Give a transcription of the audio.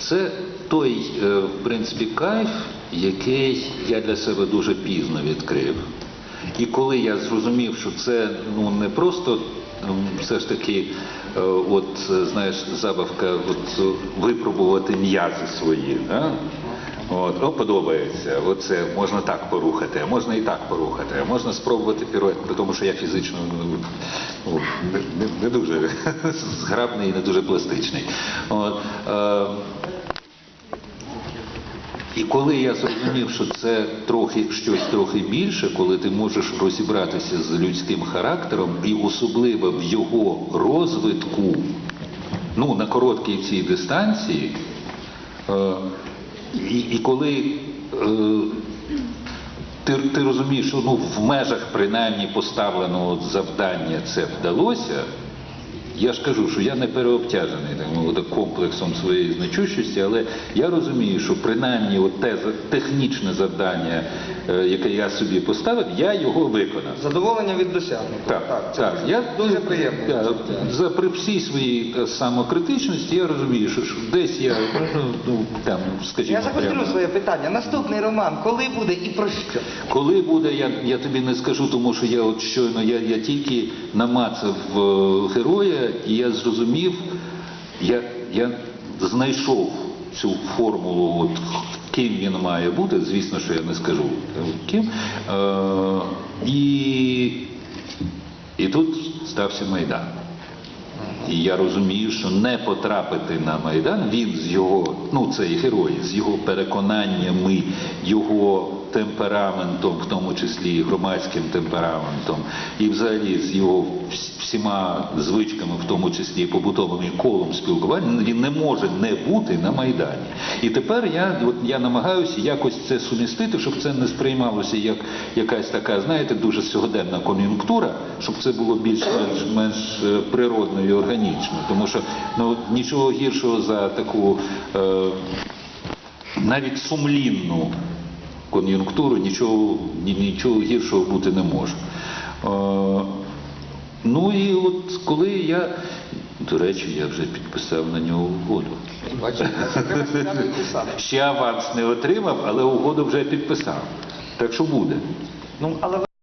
Це той, е, в принципі, кайф, який я для себе дуже пізно відкрив. І коли я зрозумів, що це ну не просто все ж таки, е, от знаєш, забавка, от випробувати м'язи свої. Да? От, о, подобається. Оце можна так порухати, а можна і так порухати, а можна спробувати пірует, тому, що я фізично ну, не, не, не дуже зграбний і не дуже пластичний. От, е, і коли я зрозумів, що це трохи щось трохи більше, коли ти можеш розібратися з людським характером, і особливо в його розвитку, ну на короткій цій дистанції, е, і, і коли е, ти, ти розумієш, що ну, в межах принаймні поставленого завдання це вдалося. Я ж кажу, що я не переобтяжений так мовити, комплексом своєї значущості, але я розумію, що принаймні от те технічне завдання, е, яке я собі поставив, я його виконав. Задоволення від досягнутого. Так, це так. Я дуже приємно. Я, за при всій своїй е, самокритичності я розумію, що, що десь я ну, ну, там, скажімо, Я загострю прямо- своє питання. Наступний роман, коли буде і про що? Коли буде, я, я тобі не скажу, тому що я от щойно я, я тільки намацав е, героя, і я зрозумів, я, я знайшов цю формулу, от, ким він має бути, звісно, що я не скажу е, ким. Е, і, і тут стався Майдан. І я розумію, що не потрапити на Майдан, він з його, ну цей герой, з його переконаннями, його темпераментом, в тому числі і громадським темпераментом, і взагалі з його всіма звичками, в тому числі і побутовим і колом спілкування, він не може не бути на Майдані. І тепер я, от, я намагаюся якось це сумістити, щоб це не сприймалося як якась така, знаєте, дуже сьогоденна кон'юнктура, щоб це було більш-менш менш е, природно і органічно. Тому що ну, нічого гіршого за таку е, навіть сумлінну кон'юнктуру, нічого, нічого гіршого бути не може. Е, ну і от коли я, до речі, я вже підписав на нього угоду. Ще аванс не отримав, але угоду вже підписав. Так що буде. Ну, але